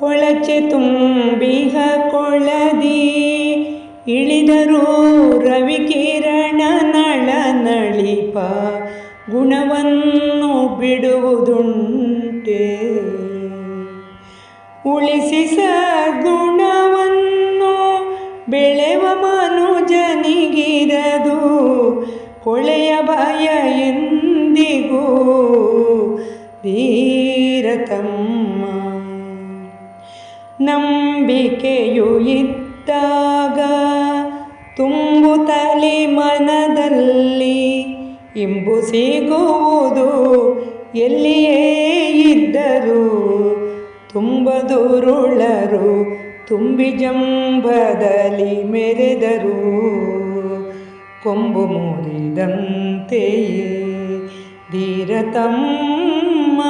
ಕೊಳಚೆ ತುಂಬಿಹ ಕೊಳದಿ, ಇಳಿದರೂ ರವಿಕಿರಣ ನಳ ನಳಿಪ ಗುಣವನ್ನು ಬಿಡುವುದುಂಟೆ. ಉಳಿಸಿ ಸದ್ಗುಣವನ್ನು ಬೆಳೆವ ಮನುಜನಿಗಿರದು, ಕೊಳೆಯ ಭಯ ಎಂದಿಗೂ ಧೀರತಮ್ಮ. ನಂಬಿಕೆಯು ಇದ್ದಾಗ ತುಂಬುತ್ತಲಿ ಮನದಲ್ಲಿ ಇಂಬು ಸಿಗುವುದು ಎಲ್ಲಿಯೇ ಇದ್ದರೂ ತುಂಬದುರುಳರು ತುಂಬಿ ಜಂಬದಲ್ಲಿ ಮೆರೆದರು. ಕೊಂಬು ಮುರಿದಂತೆಯೇ ಧೀರತಮ್ಮ